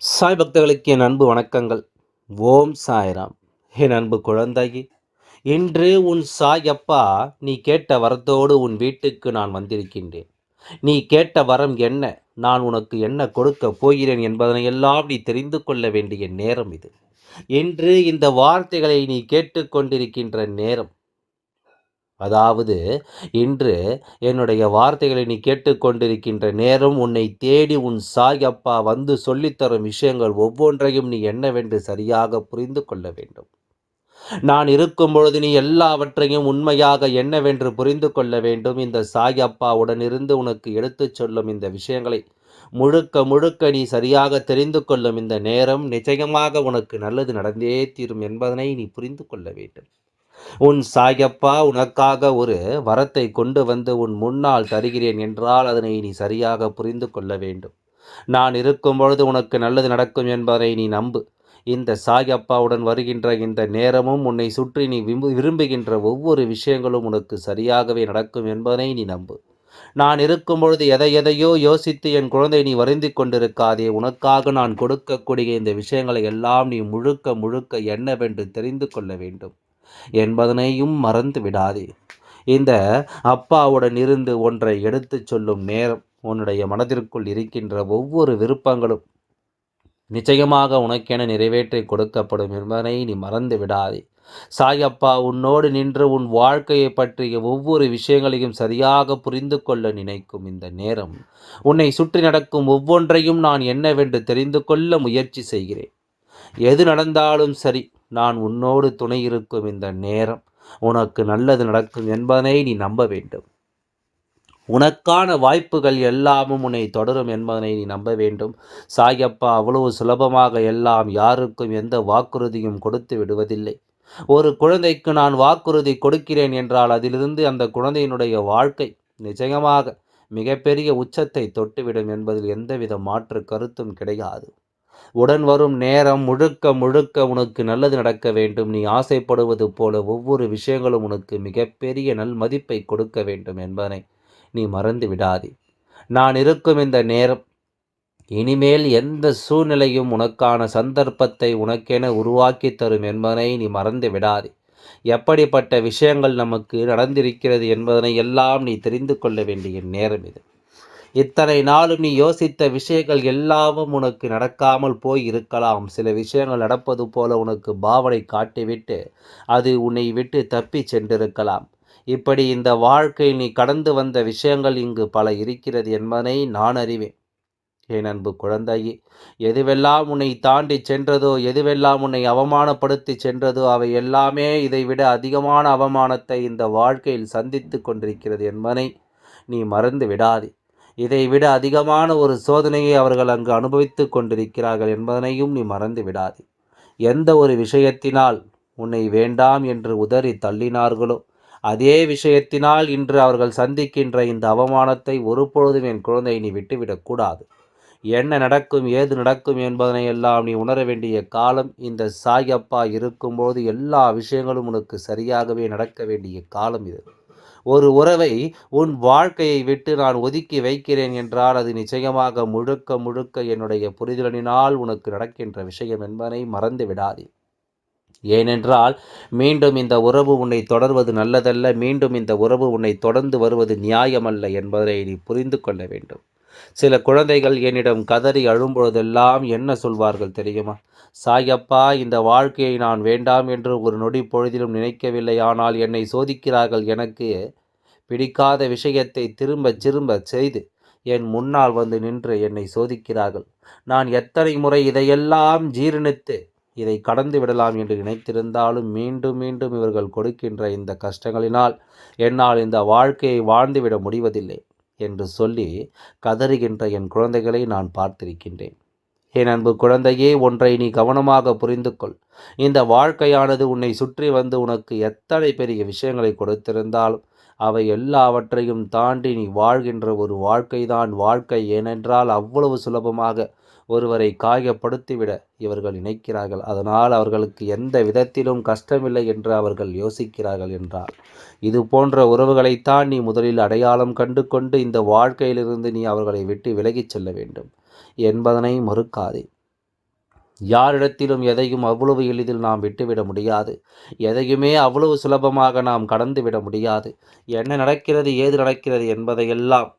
சாய் பக்தர்களுக்கு என் அன்பு வணக்கங்கள். ஓம் சாய்ராம். என் அன்பு குழந்தையே இன்று உன் சாய் அப்பா நீ கேட்ட வரத்தோடு உன் வீட்டுக்கு நான் வந்திருக்கின்றேன். நீ கேட்ட வரம் என்ன? நான் உனக்கு என்ன கொடுக்க போகிறேன் என்பதனை எல்லாம் நீ தெரிந்து கொள்ள வேண்டிய நேரம் இது. இன்று இந்த வார்த்தைகளை நீ கேட்டுக்கொண்டிருக்கின்ற நேரம். அதாவது இன்று என்னுடைய வார்த்தைகளை நீ கேட்டுக்கொண்டிருக்கின்ற நேரம் உன்னை தேடி உன் சாய் அப்பா வந்து சொல்லித்தரும் விஷயங்கள் ஒவ்வொன்றையும் நீ என்னவென்று சரியாக புரிந்து கொள்ள வேண்டும். நான் இருக்கும் பொழுது நீ எல்லாவற்றையும் உண்மையாக என்னவென்று புரிந்து கொள்ள வேண்டும். இந்த சாய் அப்பாவுடன் இருந்து உனக்கு எடுத்துச் சொல்லும் இந்த விஷயங்களை முழுக்க முழுக்க நீ சரியாக தெரிந்து கொள்ளும் இந்த நேரம் நிச்சயமாக உனக்கு நல்லது நடந்தே தீரும் என்பதனை நீ புரிந்து கொள்ள வேண்டும். உன் சாயப்பா உனக்காக ஒரு வரத்தை கொண்டு வந்து உன் முன்னால் தருகிறேன் என்றால் அதனை நீ சரியாக புரிந்து கொள்ள வேண்டும். நான் இருக்கும் பொழுது உனக்கு நல்லது நடக்கும் என்பதை நீ நம்பு. இந்த சாயப்பாவுடன் வருகின்ற இந்த நேரமும் உன்னை சுற்றி நீ விரும்புகின்ற ஒவ்வொரு விஷயங்களும் உனக்கு சரியாகவே நடக்கும் என்பதை நீ நம்பு. நான் இருக்கும் பொழுது எதை எதையோ யோசித்து என் குழந்தை நீ வருந்தி கொண்டிருக்காதே உனக்காக நான் கொடுக்கக்கூடிய இந்த விஷயங்களை எல்லாம் நீ முழுக்க முழுக்க என்னவென்று தெரிந்து கொள்ள வேண்டும். என்பதனையும் மறந்து விடாதே. இந்த அப்பாவுடன் இருந்து ஒன்றை எடுத்துச் சொல்லும் நேரம் உன்னுடைய மனதிற்குள் இருக்கின்ற ஒவ்வொரு விருப்பங்களும் நிச்சயமாக உனக்கென நிறைவேற்றி கொடுக்கப்படும் என்பதனை நீ மறந்து விடாதே. சாயப்பா உன்னோடு நின்று உன் வாழ்க்கையை பற்றிய ஒவ்வொரு விஷயங்களையும் சரியாக புரிந்து கொள்ள நினைக்கும் இந்த நேரம் உன்னை சுற்றி நடக்கும் ஒவ்வொன்றையும் நான் என்னவென்று தெரிந்து கொள்ள முயற்சி செய்கிறேன். எது நடந்தாலும் சரி நான் உன்னோடு துணை இருக்கும் இந்த நேரம். உனக்கு நல்லது நடக்கும் என்பதனை நீ நம்ப வேண்டும். உனக்கான வாய்ப்புகள் எல்லாமும் உன்னை தொடரும் என்பதனை நீ நம்ப வேண்டும். சாயப்பா அவ்வளவு சுலபமாக எல்லாம் யாருக்கும் எந்த வாக்குறுதியும் கொடுத்து விடுவதில்லை. ஒரு குழந்தைக்கு நான் வாக்குறுதி கொடுக்கிறேன் என்றால் அதிலிருந்து அந்த குழந்தையினுடைய வாழ்க்கை நிச்சயமாக மிகப்பெரிய உச்சத்தை தொட்டுவிடும் என்பதில் எந்தவித மாற்று கருத்தும் கிடையாது. உடன் வரும் நேரம் முழுக்க முழுக்க உனக்கு நல்லது நடக்க வேண்டும். நீ ஆசைப்படுவது போல ஒவ்வொரு விஷயங்களும் உனக்கு மிகப்பெரிய நல் மதிப்பை கொடுக்க வேண்டும் என்பதனை நீ மறந்து விடாதே. நான் இருக்கும் இந்த நேரம் இனிமேல் எந்த சூழ்நிலையும் உனக்கான சந்தர்ப்பத்தை உனக்கென உருவாக்கி தரும் என்பதனை நீ மறந்து விடாதே. எப்படிப்பட்ட விஷயங்கள் நமக்கு நடந்திருக்கிறது என்பதனை எல்லாம் நீ தெரிந்து கொள்ள வேண்டிய நேரம் இது. இத்தனை நாளும் நீ யோசித்த விஷயங்கள் எல்லாமும் உனக்கு நடக்காமல் போய் இருக்கலாம் சில விஷயங்கள் நடப்பது போல உனக்கு பாவனை காட்டிவிட்டு அது உன்னை விட்டு தப்பி சென்றிருக்கலாம். இப்படி இந்த வாழ்க்கையில் நீ கடந்து வந்த விஷயங்கள் இங்கு பல இருக்கிறது என்பதை நான் அறிவேன். என் அன்பு குழந்தையே எதுவெல்லாம் உன்னை தாண்டி சென்றதோ எதுவெல்லாம் உன்னை அவமானப்படுத்தி சென்றதோ அவை எல்லாமே இதைவிட அதிகமான அவமானத்தை இந்த வாழ்க்கையில் சந்தித்து கொண்டிருக்கிறது என்பதை நீ மறந்து விடாதே. இதைவிட அதிகமான ஒரு சோதனையை அவர்கள் அங்கு அனுபவித்து கொண்டிருக்கிறார்கள் என்பதனையும் நீ மறந்து விடாது. எந்த ஒரு விஷயத்தினால் உன்னை வேண்டாம் என்று உதறி தள்ளினார்களோ அதே விஷயத்தினால் இன்று அவர்கள் சந்திக்கின்ற இந்த அவமானத்தை ஒருபொழுதும் என் குழந்தை நீ விட்டுவிடக்கூடாது என்ன நடக்கும் ஏது நடக்கும் என்பதனை எல்லாம் நீ உணர வேண்டிய காலம் இந்த சாயப்பா இருக்கும்போது எல்லா விஷயங்களும் உனக்கு சரியாகவே நடக்க வேண்டிய காலம் இது. ஒரு உறவை உன் வாழ்க்கையை விட்டு நான் ஒதுக்கி வைக்கிறேன் என்றால் அது நிச்சயமாக முழுக்க முழுக்க என்னுடைய புரிதலினால் உனக்கு நடக்கின்ற விஷயம் என்பதை மறந்து விடாதே. ஏனென்றால் மீண்டும் இந்த உறவு உன்னை தொடர்வது நல்லதல்ல மீண்டும் இந்த உறவு உன்னை தொடர்ந்து வருவது நியாயமல்ல என்பதை நீ புரிந்து கொள்ள வேண்டும். சில குழந்தைகள் என்னிடம் கதறி அழும்பொழுதெல்லாம் என்ன சொல்வார்கள் தெரியுமா? சாயப்பா இந்த வாழ்க்கையை நான் வேண்டாம் என்று ஒரு நொடி பொழுதிலும் நினைக்கவில்லை. ஆனால் என்னை சோதிக்கிறார்கள் எனக்கு பிடிக்காத விஷயத்தை திரும்ப திரும்ப செய்து என் முன்னால் வந்து நின்று என்னை சோதிக்கிறார்கள். நான் எத்தனை முறை இதையெல்லாம் ஜீரணித்து இதை கடந்து விடலாம் என்று நினைத்திருந்தாலும் மீண்டும் மீண்டும் இவர்கள் கொடுக்கின்ற இந்த கஷ்டங்களினால் என்னால் இந்த வாழ்க்கையை வாழ்ந்துவிட முடிவதில்லை என்று சொல்லி கதறுகின்ற என் குழந்தைகளை நான் பார்த்திருக்கின்றேன். என் அன்பு குழந்தையே ஒன்றை நீ கவனமாக புரிந்து கொள் இந்த வாழ்க்கையானது உன்னை சுற்றி வந்து உனக்கு எத்தனை பெரிய விஷயங்களை கொடுத்திருந்தாலும் அவை எல்லாவற்றையும் தாண்டி நீ வாழ்கின்ற ஒரு வாழ்க்கைதான். வாழ்க்கை ஏனென்றால் அவ்வளவு சுலபமாக ஒருவரை காயப்படுத்திவிட இவர்கள் நினைக்கிறார்கள். அதனால் அவர்களுக்கு எந்த விதத்திலும் கஷ்டமில்லை என்று அவர்கள் யோசிக்கிறார்கள் என்றார். இது போன்ற உறவுகளைத்தான் நீ முதலில் அடையாளம் கண்டு கொண்டு இந்த வாழ்க்கையிலிருந்து நீ அவர்களை விட்டு விலகிச் செல்ல வேண்டும். என்பதனை மறுக்காதே. யாரிடத்திலும் எதையும் அவ்வளவு எளிதில் நாம் விட்டுவிட முடியாது. எதையுமே அவ்வளவு சுலபமாக நாம் கடந்து விட முடியாது. என்ன நடக்கிறது ஏது நடக்கிறது என்பதையெல்லாம்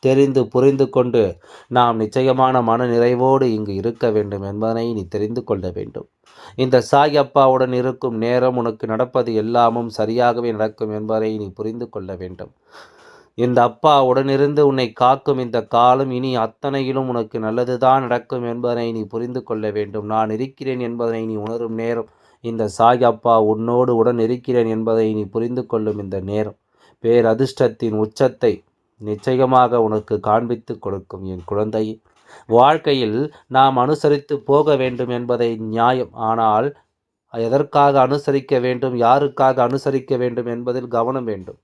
தெரிந்து புரிந்து கொண்டு நாம் நிச்சயமான மன நிறைவோடு இங்கு இருக்க வேண்டும் என்பதனை நீ தெரிந்து கொள்ள வேண்டும். இந்த சாய் அப்பாவுடன் இருக்கும் நேரம் உனக்கு நடப்பது எல்லாமும் சரியாகவே நடக்கும் என்பதை நீ புரிந்து கொள்ள வேண்டும். இந்த அப்பா உடனிருந்து உன்னை காக்கும் இந்த காலம் இனி அத்தனையிலும் உனக்கு நல்லதுதான் நடக்கும் என்பதனை நீ புரிந்து கொள்ள வேண்டும். நான் இருக்கிறேன் என்பதனை நீ உணரும் நேரம். இந்த சாய் அப்பா உன்னோடு உடன் இருக்கிறேன் என்பதை நீ புரிந்து கொள்ளும் இந்த நேரம். பேரதிர்ஷ்டத்தின் உச்சத்தை நிச்சயமாக உனக்கு காண்பித்து கொடுக்கும் என் குழந்தை வாழ்க்கையில் நாம் அனுசரித்து போக வேண்டும் என்பதை நியாயம். ஆனால் எதற்காக அனுசரிக்க வேண்டும்? யாருக்காக அனுசரிக்க வேண்டும் என்பதில் கவனம் வேண்டும்.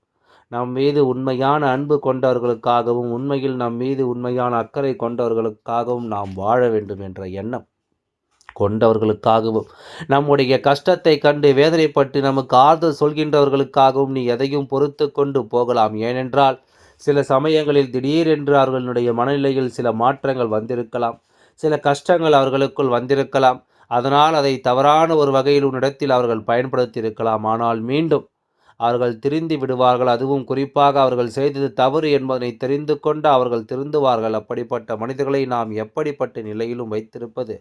நம் மீது உண்மையான அன்பு கொண்டவர்களுக்காகவும் உண்மையில் நம் மீது உண்மையான அக்கறை கொண்டவர்களுக்காகவும் நாம் வாழ வேண்டும் என்ற எண்ணம் கொண்டவர்களுக்காகவும். நம்முடைய கஷ்டத்தை கண்டு வேதனைப்பட்டு நமக்கு ஆறுதல் சொல்கின்றவர்களுக்காகவும் நீ எதையும் பொறுத்து கொண்டு போகலாம். ஏனென்றால் சில சமயங்களில் திடீரென்று அவர்களுடைய மனநிலையில் சில மாற்றங்கள் வந்திருக்கலாம். சில கஷ்டங்கள் அவர்களுக்குள் வந்திருக்கலாம். அதனால் அதை தவறான ஒரு வகையில் உன்னிடத்தில் அவர்கள் பயன்படுத்தியிருக்கலாம். ஆனால் மீண்டும் அவர்கள் திருந்தி விடுவார்கள். அதுவும் குறிப்பாக அவர்கள் செய்தது தவறு என்பதனை தெரிந்து கொண்டு அவர்கள் திருந்துவார்கள். அப்படிப்பட்ட மனிதர்களை நாம் எப்படிப்பட்ட நிலையிலும் வைத்திருப்பது?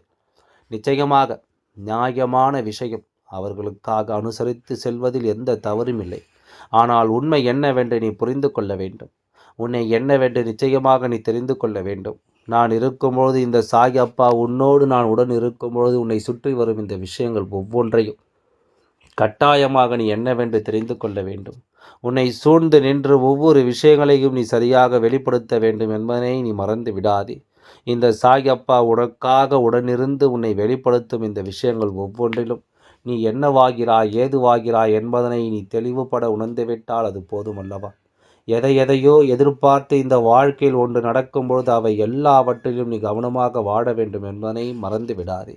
நிச்சயமாக நியாயமான விஷயம். அவர்களுக்காக அனுசரித்து செல்வதில் எந்த தவறும் இல்லை. ஆனால் உண்மை என்னவென்று நீ புரிந்து கொள்ள வேண்டும். உன்னை என்னவென்று நிச்சயமாக நீ தெரிந்து கொள்ள வேண்டும். நான் இருக்கும்பொழுது இந்த சாய் அப்பா உன்னோடு நான் உடன் இருக்கும்பொழுது உன்னை சுற்றி வரும் இந்த விஷயங்கள் ஒவ்வொன்றையும் கட்டாயமாக நீ என்னவென்று தெரிந்து கொள்ள வேண்டும். உன்னை சூழ்ந்து நின்று ஒவ்வொரு விஷயங்களையும் நீ சரியாக வெளிப்படுத்த வேண்டும் என்பதனை நீ மறந்து விடாதே. இந்த சாயப்பா உனக்காக உடனிருந்து உன்னை வெளிப்படுத்தும் இந்த விஷயங்கள் ஒவ்வொன்றிலும் நீ என்னவாகிறாய் ஏதுவாகிறாய் என்பதனை நீ தெளிவுபட உணர்ந்துவிட்டால் அது போதுமல்லவா? எதை எதையோ எதிர்பார்த்து இந்த வாழ்க்கையில் ஒன்று நடக்கும்பொழுது அவை எல்லாவற்றிலும் நீ கவனமாக வாழ வேண்டும் என்பதனை மறந்து விடாதே.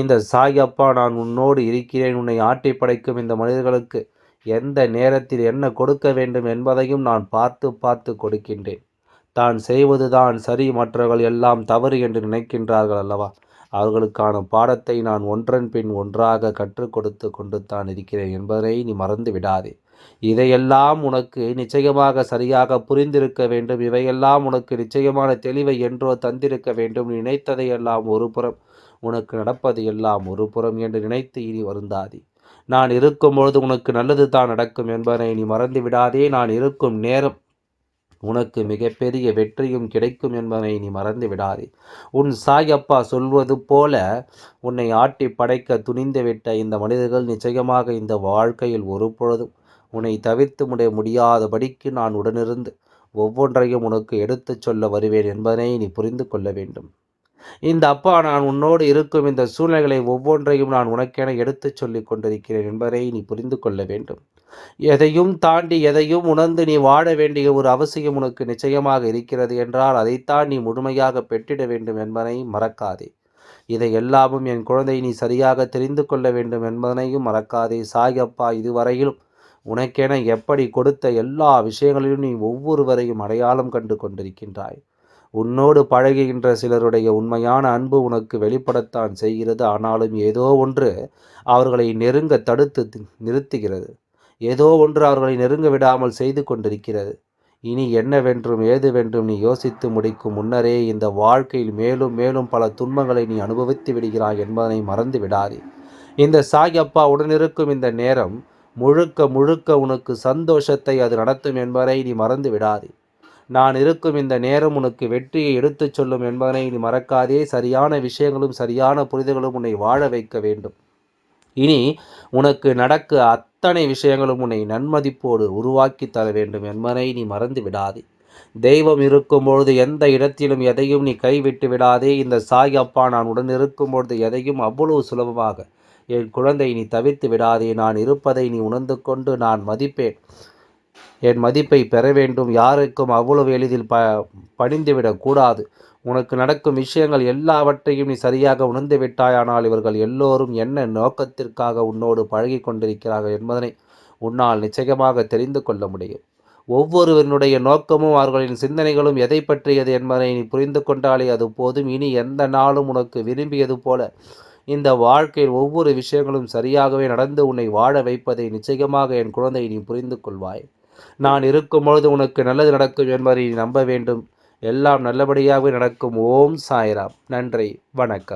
இந்த சாய் அப்பா நான் உன்னோடு இருக்கிறேன். உன்னை ஆட்டி படைக்கும் இந்த மனிதர்களுக்கு எந்த நேரத்தில் என்ன கொடுக்க வேண்டும் என்பதையும் நான் பார்த்து பார்த்து கொடுக்கின்றேன். தான் செய்வதுதான் சரி மற்றவர்கள் எல்லாம் தவறு என்று நினைக்கின்றார்கள் அல்லவா? அவர்களுக்கான பாடத்தை நான் ஒன்றன் பின் ஒன்றாக கற்றுக் கொடுத்து கொண்டு தான் இருக்கிறேன் என்பதை நீ மறந்து விடாதே. இதையெல்லாம் உனக்கு நிச்சயமாக சரியாக புரிந்திருக்க வேண்டும். இவையெல்லாம் உனக்கு நிச்சயமான தெளிவை என்றோ தந்திருக்க வேண்டும். நினைத்ததையெல்லாம் ஒரு புறம் உனக்கு நடப்பது எல்லாம் ஒரு புறம் என்று நினைத்து இனி வருந்தாதே. நான் இருக்கும் பொழுது உனக்கு நல்லது தான் நடக்கும் என்பதை நீ மறந்து விடாதே. நான் இருக்கும் நேரம் உனக்கு மிகப்பெரிய வெற்றியும் கிடைக்கும் என்பதை நீ மறந்து விடாதே. உன் சாயப்பா சொல்வது போல உன்னை ஆட்டி படைக்க துணிந்துவிட்ட இந்த மனிதர்கள் நிச்சயமாக இந்த வாழ்க்கையில் ஒரு பொழுதும் உன்னை தவிர்த்து முடைய முடியாதபடிக்கு நான் உடனிருந்து ஒவ்வொன்றையும் உனக்கு எடுத்துச் சொல்ல வருவேன் என்பதனை நீ புரிந்து கொள்ள வேண்டும். இந்த அப்பா நான் உன்னோடு இருக்கும் இந்த சூழ்நிலைகளை ஒவ்வொன்றையும் நான் உனக்கென எடுத்துச் சொல்லிக் கொண்டிருக்கிறேன் என்பதை நீ புரிந்து கொள்ள வேண்டும். எதையும் தாண்டி எதையும் உணர்ந்து நீ வாழ வேண்டிய ஒரு அவசியம் உனக்கு நிச்சயமாக இருக்கிறது என்றால் அதைத்தான் நீ முழுமையாக பெற்றிட வேண்டும் என்பதை மறக்காதே. இதை எல்லாமும் என் குழந்தை நீ சரியாக தெரிந்து கொள்ள வேண்டும் என்பதனையும் மறக்காதே. சாயப்பா இதுவரையிலும் உனக்கென எப்படி கொடுத்த எல்லா விஷயங்களிலும் நீ ஒவ்வொருவரையும் அடையாளம் கண்டு கொண்டிருக்கின்றாய். உன்னோடு பழகுகின்ற சிலருடைய உண்மையான அன்பு உனக்கு வெளிப்படத்தான் செய்கிறது. ஆனாலும் ஏதோ ஒன்று அவர்களை நெருங்க தடுத்து நிறுத்துகிறது. ஏதோ ஒன்று அவர்களை நெருங்க விடாமல் செய்து கொண்டிருக்கிறது. இனி என்னவென்றும் ஏதுவென்றும் நீ யோசித்து முடிக்கும் முன்னரே இந்த வாழ்க்கையில் மேலும் மேலும் பல துன்பங்களை நீ அனுபவித்து விடுகிறாய் என்பதனை மறந்து விடாதே. இந்த சாயப்பா உடனிருக்கும் இந்த நேரம் முழுக்க முழுக்க உனக்கு சந்தோஷத்தை அது நடத்தும் என்பதை நீ மறந்து விடாதே. நான் இருக்கும் இந்த நேரம் உனக்கு வெற்றியை எடுத்துச் சொல்லும் என்பதனை நீ மறக்காதே. சரியான விஷயங்களும் சரியான புரிதல்களும் உன்னை வாழ வைக்க வேண்டும். இனி உனக்கு நடக்க அத்தனை விஷயங்களும் உன்னை நன்மதிப்போடு உருவாக்கி தர வேண்டும் என்பதை நீ மறந்து விடாதே. தெய்வம் இருக்கும்பொழுது எந்த இடத்திலும் எதையும் நீ கைவிட்டு விடாதே. இந்த சாய் அப்பா நான் உடன் இருக்கும்பொழுது எதையும் அவ்வளவு சுலபமாக என் குழந்தை நீ தவிர்த்து விடாதே. நான் இருப்பதை நீ உணர்ந்து கொண்டு நான் மதிப்பேன். என் மதிப்பை பெற வேண்டும். யாருக்கும் அவ்வளவு எளிதில் ப பணிந்துவிடக் கூடாது. உனக்கு நடக்கும் விஷயங்கள் எல்லாவற்றையும் நீ சரியாக உணர்ந்து விட்டாயானால் இவர்கள் எல்லோரும் என்ன நோக்கத்திற்காக உன்னோடு பழகி கொண்டிருக்கிறார்கள் என்பதனை உன்னால் நிச்சயமாக தெரிந்து கொள்ள முடியும். ஒவ்வொருவனுடைய நோக்கமும் அவர்களின் சிந்தனைகளும் எதை பற்றியது என்பதை நீ புரிந்து கொண்டாலே அது போதும். இனி எந்த நாளும் உனக்கு விரும்பியது போல இந்த வாழ்க்கையில் ஒவ்வொரு விஷயங்களும் சரியாகவே நடந்து உன்னை வாழ வைப்பதை நிச்சயமாக என் குழந்தை நீ புரிந்து கொள்வாய். நான் இருக்கும் பொழுது உனக்கு நல்லது நடக்கும் என்பதை நீ நம்ப வேண்டும். எல்லாம் நல்லபடியாகவே நடக்கும். ஓம் சாய்ராம். நன்றி. வணக்கம்.